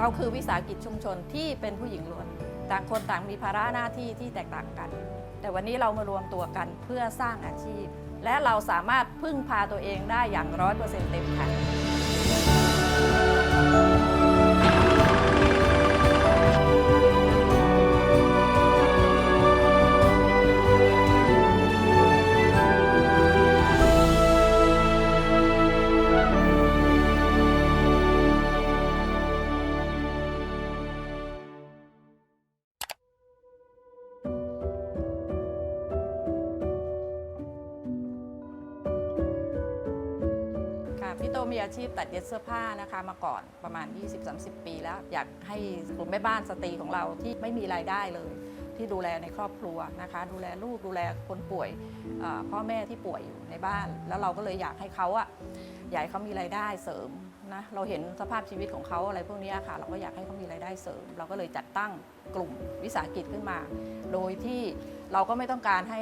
เราคือวิสาหกิจชุมชนที่เป็นผู้หญิงล้วน ต่างคนต่างมีภาระหน้าที่ที่แตกต่างกัน แต่วันนี้เรามารวมตัวกันเพื่อสร้างอาชีพ และเราสามารถพึ่งพาตัวเองได้อย่างร้อยเปอร์เซ็นต์เต็มค่ะ ค่ะพี่โตมีอาชีพตัดเย็บเสื้อผ้านะคะมาก่อนประมาณ 20-30 ปีแล้ว อยากให้กลุ่มแม่บ้านสตรีของเราที่ไม่มีรายได้เลย ที่ดูแลในครอบครัวนะคะ ดูแลลูกดูแลคนป่วยพ่อแม่ที่ป่วยอยู่ในบ้าน แล้วเราก็เลยอยากให้เขาอะอยากให้เขามีรายได้เสริมนะเราเห็นสภาพชีวิตของเขาอะไรพวกนี้ค่ะ เราก็อยากให้เขามีรายได้เสริม เราก็เลยจัดตั้งกลุ่มวิสาหกิจขึ้นมา โดยที่ เราก็ไม่ต้องการให้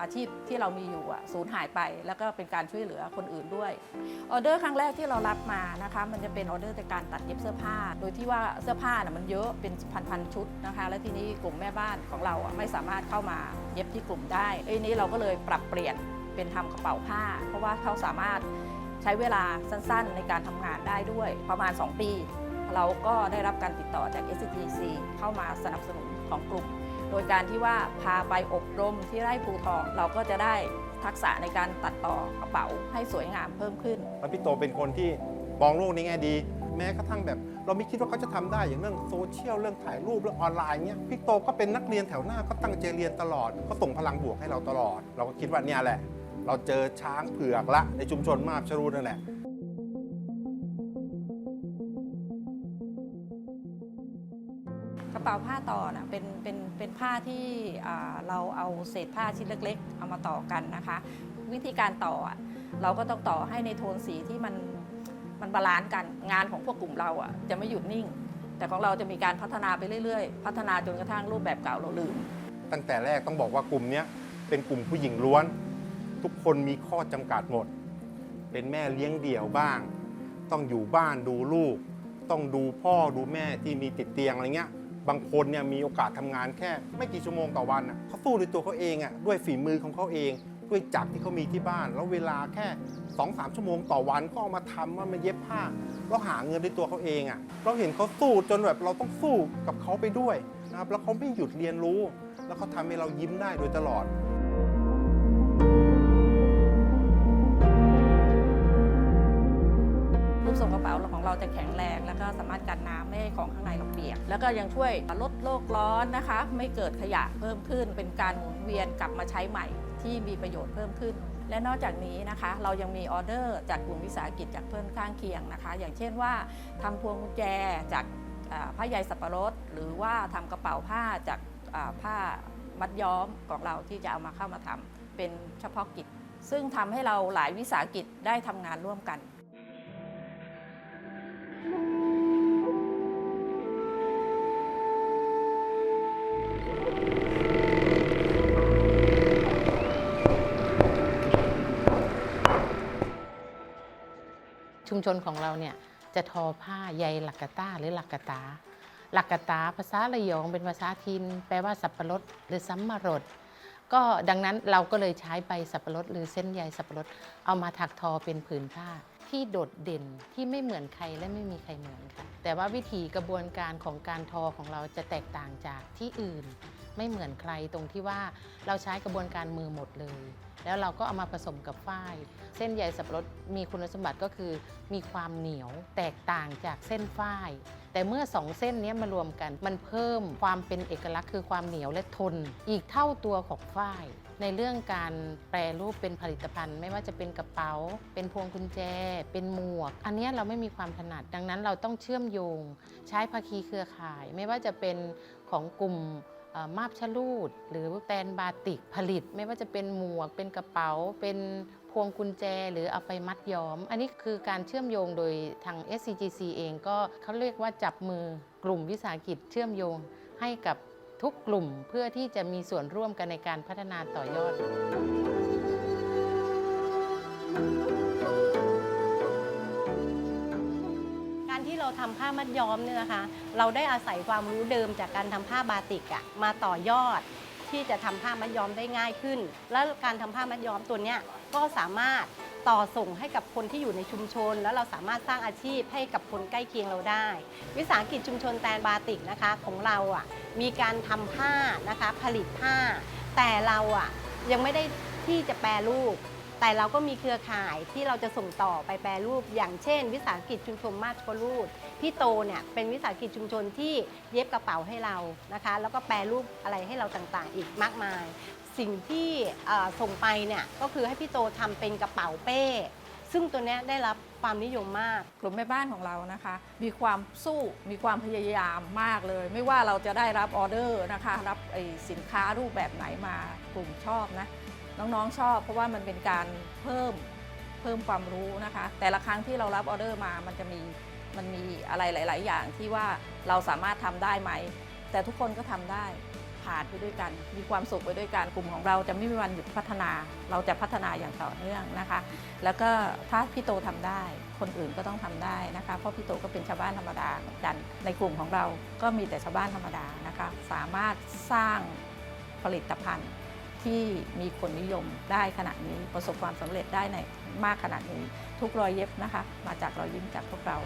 อาชีพที่เรามีอยู่สูญหายไป แล้วก็เป็นการช่วยเหลือคนอื่นด้วยออเดอร์ครั้งแรกที่เรารับมานะคะมันจะเป็นออเดอร์จากการตัดเย็บเสื้อผ้า โดยที่ว่าเสื้อผ้าน่ะมันเยอะเป็นพันๆชุดนะคะ แล้วทีนี้กลุ่มแม่บ้านของเราไม่สามารถเข้ามาเย็บที่กลุ่มได้ไอ้นี้เราก็เลยปรับเปลี่ยนเป็นทำกระเป๋าผ้า เพราะว่าเขาสามารถใช้เวลาสั้นๆ ในการทำงานได้ด้วยประมาณ 2 ปี เราก็ได้รับการติดต่อจาก SGC เข้ามาสนับสนุนของกลุ่ม โดยการที่ว่าพาไปอบรมที่ไร่ภูทองเราก็จะได้ทักษะในการตัดต่อกระเป๋าให้สวยงามเพิ่มขึ้น แล้วพี่โตเป็นคนที่มองโลกในแง่ดี แม้กระทั่งแบบ เราไม่คิดว่าเขาจะทำได้อย่างเรื่องโซเชียลเรื่องถ่ายรูปเรื่องออนไลน์เนี้ยพี่โตก็เป็นนักเรียนแถวหน้าก็ตั้งใจเรียนตลอดก็ส่งพลังบวกให้เราตลอด เราก็คิดว่าเนี่ยแหละ เราเจอช้างเผือกละในชุมชนมาบชรูนั่นแหละ เป๋าผ้าต่อนะเป็นเป็นเป็นผ้าที่เราเอาเศษผ้าชิ้นเล็ก ๆ เอามาต่อกันนะคะ วิธีการต่อเราก็ต้องต่อให้ในโทนสีที่มันมันบาลานซ์กันงานของพวกกลุ่มเราอะจะไม่หยุดนิ่ง แต่ของเราจะมีการพัฒนาไปเรื่อยๆ พัฒนาจนกระทั่งรูปแบบเก่าเราลืม ตั้งแต่แรกต้องบอกว่ากลุ่มนี้เป็นกลุ่มผู้หญิงล้วน ทุกคนมีข้อจำกัดหมด เป็นแม่เลี้ยงเดี่ยวบ้าง ต้องอยู่บ้านดูลูก ต้องดูพ่อดูแม่ที่มีติดเตียงอะไรเงี้ย บางคนเนี่ยมีโอกาสทำงานแค่ไม่กี่ชั่วโมงต่อวันเขาสู้ด้วยตัวเขาเองอะด้วยฝีมือของเขาเอง ด้วยจักรที่เขามีที่บ้าน แล้วเวลาแค่2อสชั่วโมงต่อวันก็เอามาทำว่ามาเย็บผ้าแล้วหาเงินด้วยตัวเขาเองอะเราเห็นเขาสู้จนแบบเราต้องสู้กับเขาไปด้วยนะครับแล้วเขาไม่หยุดเรียนรู้ แล้วเขาทำให้เรายิ้มได้โดยตลอด ทรงกระเป๋าของเราจะแข็งแรง แล้วก็สามารถกันน้ำไม่ให้ของข้างในเราเปียก แล้วก็ยังช่วยลดโลกร้อนนะคะ ไม่เกิดขยะเพิ่มขึ้น เป็นการหมุนเวียนกลับมาใช้ใหม่ที่มีประโยชน์เพิ่มขึ้น และนอกจากนี้นะคะ เรายังมีออเดอร์จากกลุ่มวิสาหกิจจากเพื่อนข้างเคียงนะคะ อย่างเช่นว่าทำพวงกุญแจจากผ้าใยสับปะรด หรือว่าทำกระเป๋าผ้าจากผ้ามัดย้อมของเราที่จะเอามาเข้ามาทำเป็นเฉพาะกิจ ซึ่งทำให้เราหลายวิสาหกิจได้ทำงานร่วมกัน ชุมชนของเราเนี่ยจะทอผ้าใยหลักกะต้าหรือหลักกะตา หลักกะตาภาษาระยองเป็นภาษาทิน แปลว่าสับปะรดหรือสัมมารดก็ดังนั้นเราก็เลยใช้ใบสับปะรดหรือเส้นใยสับปะรดเอามาถักทอเป็นผืนผ้าที่โดดเด่นที่ไม่เหมือนใครและไม่มีใครเหมือนค่ะแต่ว่าวิธีกระบวนการของการทอของเราจะแตกต่างจากที่อื่น ไม่เหมือนใครตรงที่ว่าเราใช้กระบวนการมือหมดเลย แล้วเราก็เอามาผสมกับฝ้าย เส้นใยสับปะรดมีคุณสมบัติก็คือมีความเหนียวแตกต่างจากเส้นฝ้าย แต่เมื่อสองเส้นนี้มารวมกันมันเพิ่มความเป็นเอกลักษณ์คือความเหนียวและทน อีกเท่าตัวของฝ้ายในเรื่องการแปรรูปเป็นผลิตภัณฑ์ ไม่ว่าจะเป็นกระเป๋า เป็นพวงกุญแจ เป็นหมวก อันนี้เราไม่มีความถนัด ดังนั้นเราต้องเชื่อมโยง ใช้ภาคีเครือข่าย ไม่ว่าจะเป็นของกลุ่ม มาบชะลูด หรือแตนบาติกผลิต ไม่ว่าจะเป็นหมวก เป็นกระเป๋า เป็นพวงกุญแจ หรือเอาไปมัดย้อม อันนี้คือการเชื่อมโยงโดยทาง SCGC เองก็เขาเรียกว่าจับมือกลุ่มวิสาหกิจเชื่อมโยงให้กับทุกกลุ่มเพื่อที่จะมีส่วนร่วมกันในการพัฒนาต่อยอด เราเราทำผ้ามัดย้อมเนี่ยนะคะ เราได้อาศัยความรู้เดิมจากการทำผ้าบาติกอะมาต่อยอดที่จะทำผ้ามัดย้อมได้ง่ายขึ้น แล้วการทำผ้ามัดย้อมตัวเนี้ยก็สามารถต่อส่งให้กับคนที่อยู่ในชุมชน แล้วเราสามารถสร้างอาชีพให้กับคนใกล้เคียงเราได้ วิสาหกิจชุมชนแตนบาติกนะคะของเราอะมีการทำผ้านะคะผลิตผ้า แต่เราอะยังไม่ได้ที่จะแปรรูป แต่เราก็มีเครือข่ายที่เราจะส่งต่อไปแปรรูป อย่างเช่น วิสาหกิจชุมชนมาชโกรูดพี่โตเนี่ยเป็นวิสาหกิจชุมชนที่เย็บกระเป๋าให้เรานะคะ แล้วก็แปรรูปอะไรให้เราต่างๆ อีกมากมาย สิ่งที่ส่งไปเนี่ยก็คือให้พี่โตทำเป็นกระเป๋าเป้ ซึ่งตัวนี้ได้รับความนิยมมากกลุ่มแม่บ้านของเรานะคะ มีความสู้มีความพยายามมากเลย ไม่ว่าเราจะได้รับออเดอร์นะคะ รับไอสินค้ารูปแบบไหนมากลุ่มชอบนะ น้องๆชอบ เพราะว่ามันเป็นการเพิ่มเพิ่มความรู้นะคะ แต่ละครั้งที่เรารับออเดอร์มามันจะมีมันมีอะไรหลาย ๆ อย่างที่ว่าเราสามารถทำได้ไหม แต่ทุกคนก็ทำได้ผ่านไปด้วยกัน มีความสุขไปด้วยกันกลุ่มของเราจะไม่มีวันหยุดพัฒนา เราจะพัฒนาอย่างต่อเนื่องนะคะ แล้วก็ถ้าพี่โตทำได้ คนอื่นก็ต้องทำได้นะคะ เพราะพี่โตก็เป็นชาวบ้านธรรมดาเหมือนกัน ในกลุ่มของเราก็มีแต่ชาวบ้านธรรมดานะคะ สามารถสร้างผลิตภัณฑ์ ที่มีคนนิยมได้ขนาดนี้ประสบความสำเร็จได้ในมากขนาดนี้ ทุกรอยเย็บนะคะ มาจากรอยยิ้มจากพวกเรา